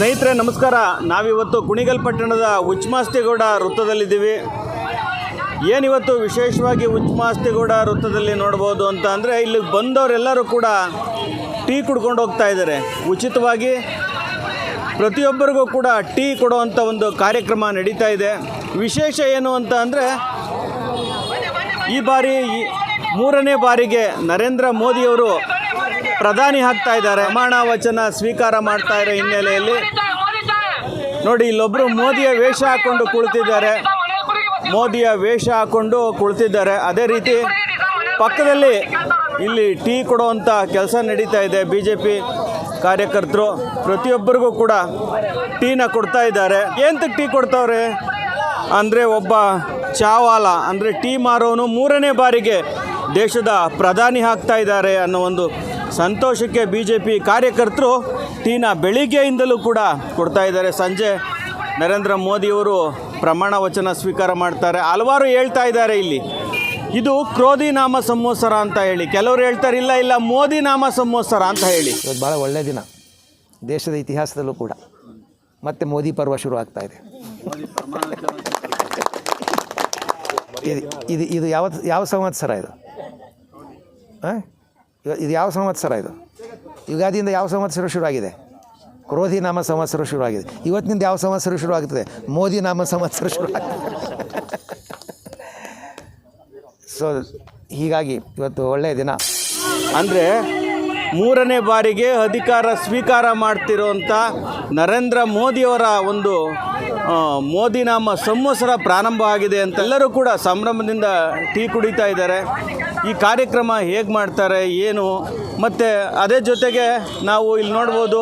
ಸ್ನೇಹಿತರೆ, ನಮಸ್ಕಾರ. ನಾವಿವತ್ತು ಕುಣಿಗಲ್ ಪಟ್ಟಣದ ಉಚ್ಮಾಸ್ತಿಗೌಡ ವೃತ್ತದಲ್ಲಿದ್ದೀವಿ. ಏನಿವತ್ತು ವಿಶೇಷವಾಗಿ ಉಚ್ಮಾಸ್ತಿಗೌಡ ವೃತ್ತದಲ್ಲಿ ನೋಡ್ಬೋದು ಅಂತ ಅಂದರೆ ಇಲ್ಲಿಗೆ ಬಂದವರೆಲ್ಲರೂ ಕೂಡ ಟೀ ಕುಡ್ಕೊಂಡು ಹೋಗ್ತಾ ಇದ್ದಾರೆ. ಉಚಿತವಾಗಿ ಪ್ರತಿಯೊಬ್ಬರಿಗೂ ಕೂಡ ಟೀ ಕೊಡುವಂಥ ಒಂದು ಕಾರ್ಯಕ್ರಮ ನಡೀತಾ ಇದೆ. ವಿಶೇಷ ಏನು ಅಂತ ಅಂದರೆ, ಈ ಬಾರಿ ಮೂರನೇ ಬಾರಿಗೆ ನರೇಂದ್ರ ಮೋದಿಯವರು ಪ್ರಧಾನಿ ಹಾಕ್ತಾ ಇದ್ದಾರೆ. ಪ್ರಮಾಣ ವಚನ ಸ್ವೀಕಾರ ಮಾಡ್ತಾ ಇರೋ ಹಿನ್ನೆಲೆಯಲ್ಲಿ ನೋಡಿ ಇಲ್ಲೊಬ್ಬರು ಮೋದಿಯ ವೇಷ ಹಾಕ್ಕೊಂಡು ಕುಳಿತಿದ್ದಾರೆ. ಮೋದಿಯ ವೇಷ ಹಾಕ್ಕೊಂಡು ಕುಳಿತಿದ್ದಾರೆ. ಅದೇ ರೀತಿ ಪಕ್ಕದಲ್ಲಿ ಇಲ್ಲಿ ಟೀ ಕೊಡುವಂಥ ಕೆಲಸ ನಡೀತಾ ಇದೆ ಬಿ ಜೆ ಪಿ ಕಾರ್ಯಕರ್ತರು. ಪ್ರತಿಯೊಬ್ಬರಿಗೂ ಕೂಡ ಟೀನ ಕೊಡ್ತಾ ಇದ್ದಾರೆ. ಏನಕ್ಕೆ ಟೀ ಕೊಡ್ತಾವ್ರೆ? ಅಂದರೆ ಒಬ್ಬ ಚಾವಾಲ, ಅಂದರೆ ಟೀ ಮಾರೋನು ಮೂರನೇ ಬಾರಿಗೆ ದೇಶದ ಪ್ರಧಾನಿ ಆಗ್ತಾ ಇದ್ದಾರೆ ಅನ್ನೋ ಒಂದು ಸಂತೋಷಕ್ಕೆ ಬಿ ಜೆ ಪಿ ಕಾರ್ಯಕರ್ತರು ಟೀನ ಬೆಳಿಗ್ಗೆಯಿಂದಲೂ ಕೂಡ ಕೊಡ್ತಾ ಇದ್ದಾರೆ. ಸಂಜೆ ನರೇಂದ್ರ ಮೋದಿಯವರು ಪ್ರಮಾಣ ವಚನ ಸ್ವೀಕಾರ ಮಾಡ್ತಾರೆ. ಹಲವಾರು ಹೇಳ್ತಾ ಇದ್ದಾರೆ ಇಲ್ಲಿ. ಇದು ಕ್ರೋಧಿ ನಾಮ ಸಂವತ್ಸರ ಅಂತ ಹೇಳಿ. ಕೆಲವರು ಹೇಳ್ತಾರೆ, ಇಲ್ಲ ಇಲ್ಲ, ಮೋದಿ ನಾಮ ಸಂವತ್ಸರ ಅಂತ ಹೇಳಿ. ಇವತ್ತು ಭಾಳ ಒಳ್ಳೆಯ ದಿನ. ದೇಶದ ಇತಿಹಾಸದಲ್ಲೂ ಕೂಡ. ಮತ್ತೆ ಮೋದಿ ಪರ್ವ ಶುರು ಆಗ್ತಾ ಇದೆ. ಇದು ಇದು ಇದು ಯಾವ ಯಾವ ಸಂವತ್ಸರ ಇದು? ಹಾಂ? ಇದು ಯಾವ ಸಂವತ್ಸರ ಇದು? ಯುಗಾದಿಯಿಂದ ಯಾವ ಸಂವತ್ಸರ ಶುರುವಾಗಿದೆ? ಕ್ರೋಧಿ ನಾಮ ಸಂವತ್ಸರ ಶುರುವಾಗಿದೆ. ಇವತ್ತಿನಿಂದ ಯಾವ ಸಂವತ್ಸರ ಶುರು ಆಗ್ತದೆ ಮೋದಿ ನಾಮ ಸಂವತ್ಸರ ಶುರು ಆಗ್ತದೆ ಸೊ ಹೀಗಾಗಿ ಇವತ್ತು ಒಳ್ಳೆಯ ದಿನ. ಅಂದರೆ ಮೂರನೇ ಬಾರಿಗೆ ಅಧಿಕಾರ ಸ್ವೀಕಾರ ಮಾಡ್ತಿರುವಂಥ ನರೇಂದ್ರ ಮೋದಿಯವರ ಒಂದು ಮೋದಿ ನಾಮ ಸಂವತ್ಸರ ಪ್ರಾರಂಭ ಆಗಿದೆ ಅಂತ ಎಲ್ಲರೂ ಕೂಡ ಸಂಭ್ರಮದಿಂದ ಟೀ ಕುಡಿತಾ ಇದ್ದಾರೆ. ಈ ಕಾರ್ಯಕ್ರಮ ಹೇಗೆ ಮಾಡ್ತಾರೆ, ಏನು? ಮತ್ತು ಅದೇ ಜೊತೆಗೆ ನಾವು ಇಲ್ಲಿ ನೋಡ್ಬೋದು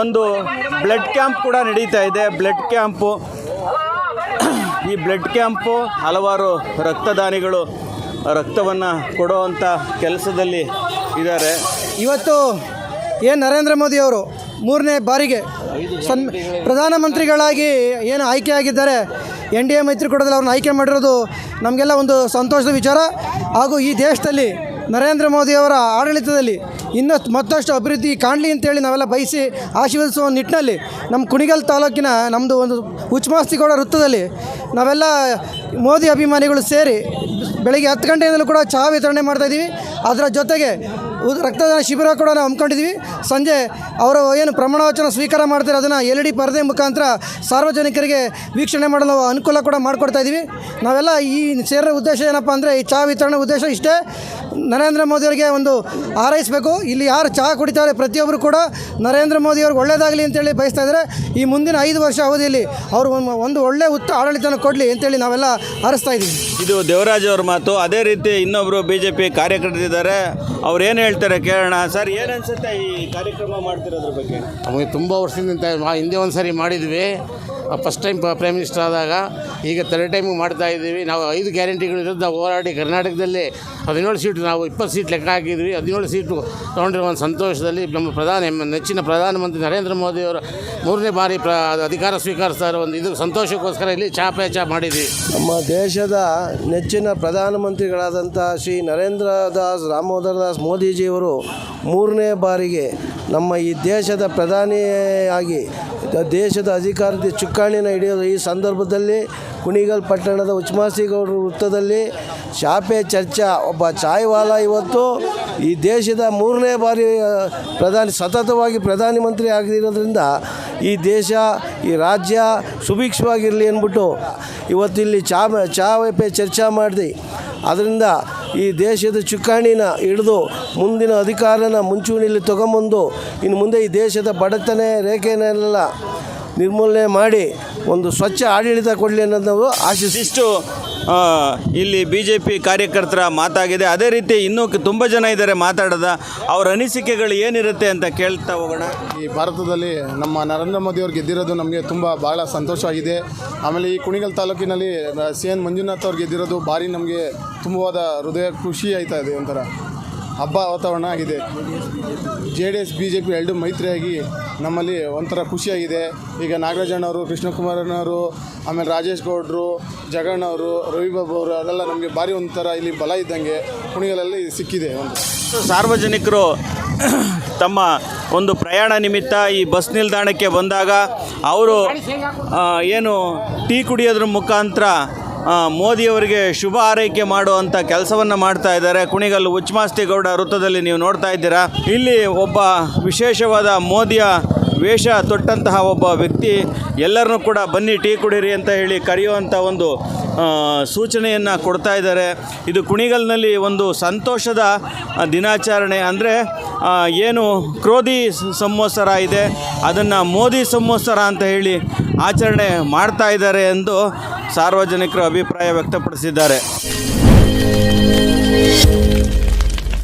ಒಂದು ಬ್ಲಡ್ ಕ್ಯಾಂಪ್ ಕೂಡ ನಡೀತಾ ಇದೆ. ಬ್ಲಡ್ ಕ್ಯಾಂಪು ಈ ಬ್ಲಡ್ ಕ್ಯಾಂಪು ಹಲವಾರು ರಕ್ತದಾನಿಗಳು ರಕ್ತವನ್ನು ಕೊಡುವಂಥ ಕೆಲಸದಲ್ಲಿ ಇದ್ದಾರೆ. ಇವತ್ತು ಏನು ನರೇಂದ್ರ ಮೋದಿ ಅವರು ಮೂರನೇ ಬಾರಿಗೆ ಸನ್ ಪ್ರಧಾನಮಂತ್ರಿಗಳಾಗಿ ಏನು ಆಯ್ಕೆಯಾಗಿದ್ದಾರೆ ಎನ್ ಡಿ ಎ ಮೈತ್ರಿಕೂಟದಲ್ಲಿ ಅವ್ರನ್ನ ಆಯ್ಕೆ ಮಾಡಿರೋದು ನಮಗೆಲ್ಲ ಒಂದು ಸಂತೋಷದ ವಿಚಾರ. ಹಾಗೂ ಈ ದೇಶದಲ್ಲಿ ನರೇಂದ್ರ ಮೋದಿಯವರ ಆಡಳಿತದಲ್ಲಿ ಇನ್ನಷ್ಟು ಮತ್ತಷ್ಟು ಅಭಿವೃದ್ಧಿ ಕಾಣಲಿ ಅಂತೇಳಿ ನಾವೆಲ್ಲ ಬಯಸಿ ಆಶೀರ್ವದಿಸುವ ನಿಟ್ಟಿನಲ್ಲಿ ನಮ್ಮ ಕುಣಿಗಲ್ ತಾಲೂಕಿನ ನಮ್ಮದು ಒಂದು ಉಚ್ಮಾಸ್ತಿಗೌಡ ವೃತ್ತದಲ್ಲಿ ನಾವೆಲ್ಲ ಮೋದಿ ಅಭಿಮಾನಿಗಳು ಸೇರಿ ಬೆಳಗ್ಗೆ ಹತ್ತು ಗಂಟೆಯಿಂದಲೂ ಕೂಡ ಚಹಾ ವಿತರಣೆ ಮಾಡ್ತಾಯಿದ್ದೀವಿ ಅದರ ಜೊತೆಗೆ ರಕ್ತದಾನ ಶಿಬಿರ ಕೂಡ ನಾವು ಹಮ್ಮಿಕೊಂಡಿದ್ದೀವಿ. ಸಂಜೆ ಅವರು ಏನು ಪ್ರಮಾಣ ವಚನ ಸ್ವೀಕಾರ ಮಾಡ್ತಾರೆ, ಅದನ್ನು ಎಲ್ ಇ ಪರದೆ ಮುಖಾಂತರ ಸಾರ್ವಜನಿಕರಿಗೆ ವೀಕ್ಷಣೆ ಮಾಡಲು ಅನುಕೂಲ ಕೂಡ ಮಾಡಿಕೊಡ್ತಾ ಇದ್ದೀವಿ ನಾವೆಲ್ಲ ಈ ಸೇರೋ ಉದ್ದೇಶ ಏನಪ್ಪ ಅಂದರೆ, ಈ ಚಹಾ ವಿತರಣೆ ಉದ್ದೇಶ ಇಷ್ಟೇ. ನರೇಂದ್ರ ಮೋದಿಯವರಿಗೆ ಒಂದು ಹಾರೈಸಬೇಕು. ಇಲ್ಲಿ ಯಾರು ಚಹಾ ಕುಡಿತಾರೆ ಪ್ರತಿಯೊಬ್ಬರು ಕೂಡ ನರೇಂದ್ರ ಮೋದಿಯವ್ರಿಗೆ ಒಳ್ಳೆಯದಾಗಲಿ ಅಂತೇಳಿ ಬಯಸ್ತಾ ಇದ್ದಾರೆ. ಈ ಮುಂದಿನ ಐದು ವರ್ಷ ಅವಧಿಯಲ್ಲಿ ಅವರು ಒಂದು- ಒಳ್ಳೆಯ ಉತ್ತ ಆಡಳಿತನ ಕೊಡಲಿ ಅಂತೇಳಿ ನಾವೆಲ್ಲ ಹಾರಿಸ್ತಾ ಇದ್ದೀವಿ ಇದು ದೇವರಾಜ್ ಅವ್ರ ಮಾತು. ಅದೇ ರೀತಿ ಇನ್ನೊಬ್ಬರು ಬಿ ಜೆ ಪಿ ಕಾರ್ಯಕರ್ತರಿದ್ದಾರೆ. ಅವ್ರು ಏನು ಹೇಳ್ತಾರೆ ಕೇಳೋಣ. ಸರ್, ಏನು ಅನ್ಸುತ್ತೆ ಈ ಕಾರ್ಯಕ್ರಮ ಮಾಡ್ತಿರೋದ್ರ ಬಗ್ಗೆ? ನಮಗೆ ತುಂಬ ವರ್ಷದಿಂದ ಹಿಂದೆ ಒಂದು ಸಾರಿ ಮಾಡಿದ್ವಿ. ಫಸ್ಟ್ ಟೈಮ್ ಪ್ರೈಮ್ ಮಿನಿಸ್ಟರ್ ಆದಾಗ ಈಗ ತರ್ಡ್ ಟೈಮ್ ಮಾಡ್ತಾ ಇದ್ದೀವಿ. ನಾವು ಐದು ಗ್ಯಾರಂಟಿಗಳ ವಿರುದ್ಧ ಹೋರಾಡಿ ಕರ್ನಾಟಕದಲ್ಲಿ ಹದಿನೇಳು ಸೀಟು ನಾವು ಇಪ್ಪತ್ತು ಸೀಟ್ ಲೆಕ್ಕ ಹಾಕಿದ್ವಿ. ಹದಿನೇಳು ಸೀಟು ತೊಗೊಂಡಿರುವ ಒಂದು ಸಂತೋಷದಲ್ಲಿ ನಮ್ಮ ಪ್ರಧಾನಿ ನೆಚ್ಚಿನ ಪ್ರಧಾನಮಂತ್ರಿ ನರೇಂದ್ರ ಮೋದಿಯವರು ಮೂರನೇ ಬಾರಿ ಪ್ರ ಅಧಿಕಾರ ಸ್ವೀಕರಿಸ್ತಾ ಇರೋ ಒಂದು ಇದು ಸಂತೋಷಕ್ಕೋಸ್ಕರ ಇಲ್ಲಿ ಚಾ ಮಾಡಿದ್ವಿ. ನಮ್ಮ ದೇಶದ ನೆಚ್ಚಿನ ಪ್ರಧಾನಮಂತ್ರಿಗಳಾದಂಥ ಶ್ರೀ ನರೇಂದ್ರ ದಾಸ್ ರಾಮೋದರ್ ದಾಸ್ ಮೋದಿಜಿಯವರು ಮೂರನೇ ಬಾರಿಗೆ ನಮ್ಮ ಈ ದೇಶದ ಪ್ರಧಾನಿಯಾಗಿ, ದೇಶದ ಅಧಿಕಾರದ ಚುಕ್ಕಾಣಿನ ಹಿಡಿಯೋದು ಈ ಸಂದರ್ಭದಲ್ಲಿ ಕುಣಿಗಲ್ ಪಟ್ಟಣದ ಉಚ್ಮಾಸಿಗೌಡ ವೃತ್ತದಲ್ಲಿ ಶಾಪೆ ಚರ್ಚಾ, ಒಬ್ಬ ಚಾಯ್ವಾಲ ಇವತ್ತು ಈ ದೇಶದ ಮೂರನೇ ಬಾರಿ ಪ್ರಧಾನಿ, ಸತತವಾಗಿ ಪ್ರಧಾನಮಂತ್ರಿ ಆಗಿರೋದ್ರಿಂದ ಈ ದೇಶ, ಈ ರಾಜ್ಯ ಸುಭಿಕ್ಷವಾಗಿರಲಿ ಅಂದ್ಬಿಟ್ಟು ಇವತ್ತಿಲ್ಲಿ ಚಾ ಚಾ ಪೇ ಚರ್ಚೆ ಮಾಡಿದೆ. ಅದರಿಂದ ಈ ದೇಶದ ಚುಕ್ಕಾಣಿನ ಹಿಡಿದು ಮುಂದಿನ ಅಧಿಕಾರನ ಮುಂಚೂಣಿಯಲ್ಲಿ ತಗೊಂಬಂದು ಇನ್ನು ಮುಂದೆ ಈ ದೇಶದ ಬಡತನ ರೇಖೆನೆಲ್ಲ ನಿರ್ಮೂಲನೆ ಮಾಡಿ ಒಂದು ಸ್ವಚ್ಛ ಆಡಳಿತ ಕೊಡಲಿ ಅನ್ನೋದು ನಾವು ಆಶಿಸಿ ಇಷ್ಟು ಆ, ಇಲ್ಲಿ ಬಿ ಜೆ ಪಿ ಕಾರ್ಯಕರ್ತರ ಮಾತಾಗಿದೆ. ಅದೇ ರೀತಿ ಇನ್ನೂ ತುಂಬ ಜನ ಇದ್ದಾರೆ ಮಾತಾಡೋದ. ಅವರ ಅನಿಸಿಕೆಗಳು ಏನಿರುತ್ತೆ ಅಂತ ಕೇಳ್ತಾ ಹೋಗೋಣ. ಈ ಭಾರತದಲ್ಲಿ ನಮ್ಮ ನರೇಂದ್ರ ಮೋದಿ ಅವ್ರು ಗೆದ್ದಿರೋದು ನಮಗೆ ತುಂಬ ಭಾಳ ಸಂತೋಷವಾಗಿದೆ ಆಮೇಲೆ ಈ ಕುಣಿಗಲ್ ತಾಲೂಕಿನಲ್ಲಿ ಸಿ ಎನ್ ಮಂಜುನಾಥ್ ಅವ್ರು ಗೆದ್ದಿರೋದು ಭಾರಿ ನಮಗೆ ತುಂಬವಾದ ಹೃದಯ ಖುಷಿ ಆಯ್ತಾ ಇದೆ ಒಂಥರ. ಹಬ್ಬ ವಾತಾವರಣ ಆಗಿದೆ. J D S, B J P ಎರಡು ಮೈತ್ರಿಯಾಗಿ ನಮ್ಮಲ್ಲಿ ಒಂಥರ ಖುಷಿಯಾಗಿದೆ. ಈಗ ನಾಗರಾಜಣ್ಣವರು ಕೃಷ್ಣಕುಮಾರನವರು ಆಮೇಲೆ ರಾಜೇಶ್ ಗೌಡ್ರು ಜಗಣ್ಣವರು ರವಿಬಾಬು ಅವರು, ಅದೆಲ್ಲ ನಮಗೆ ಭಾರಿ ಒಂಥರ ಇಲ್ಲಿ ಬಲ ಇದ್ದಂಗೆ ಕುಣಿಗಲಲ್ಲಿ ಸಿಕ್ಕಿದೆ ಒಂದು. ಸಾರ್ವಜನಿಕರು ತಮ್ಮ ಒಂದು ಪ್ರಯಾಣ ನಿಮಿತ್ತ ಈ ಬಸ್ ನಿಲ್ದಾಣಕ್ಕೆ ಬಂದಾಗ ಅವರು ಏನು ಟೀ ಕುಡಿಯೋದ್ರ ಮುಖಾಂತರ ಮೋದಿಯವರಿಗೆ ಶುಭ ಆರೈಕೆ ಮಾಡುವಂಥ ಕೆಲಸವನ್ನು ಮಾಡ್ತಾ ಇದ್ದಾರೆ. ಕುಣಿಗಲ್ಲು ಉಚ್ಚಮಾಸ್ತಿಗೌಡ ವೃತ್ತದಲ್ಲಿ ನೀವು ನೋಡ್ತಾ ಇದ್ದೀರಾ. ಇಲ್ಲಿ ಒಬ್ಬ ವಿಶೇಷವಾದ ಮೋದಿಯ ವೇಷ ತೊಟ್ಟಂತಹ ಒಬ್ಬ ವ್ಯಕ್ತಿ, ಎಲ್ಲರನ್ನೂ ಕೂಡ ಬನ್ನಿ, ಟೀ ಕುಡೀರಿ ಅಂತ ಹೇಳಿ ಕರೆಯುವಂಥ ಒಂದು ಸೂಚನೆಯನ್ನು ಕೊಡ್ತಾ ಇದ್ದಾರೆ. ಇದು ಕುಣಿಗಲ್ನಲ್ಲಿ ಒಂದು ಸಂತೋಷದ ದಿನಾಚರಣೆ. ಅಂದರೆ ಏನು ಕ್ರೋಧಿ ಸಂವತ್ಸರ ಇದೆ, ಅದನ್ನು ಮೋದಿ ಸಂವತ್ಸರ ಅಂತ ಹೇಳಿ ಆಚರಣೆ ಮಾಡ್ತಾ ಇದ್ದಾರೆ ಎಂದು ಸಾರ್ವಜನಿಕರು ಅಭಿಪ್ರಾಯ ವ್ಯಕ್ತಪಡಿಸಿದ್ದಾರೆ.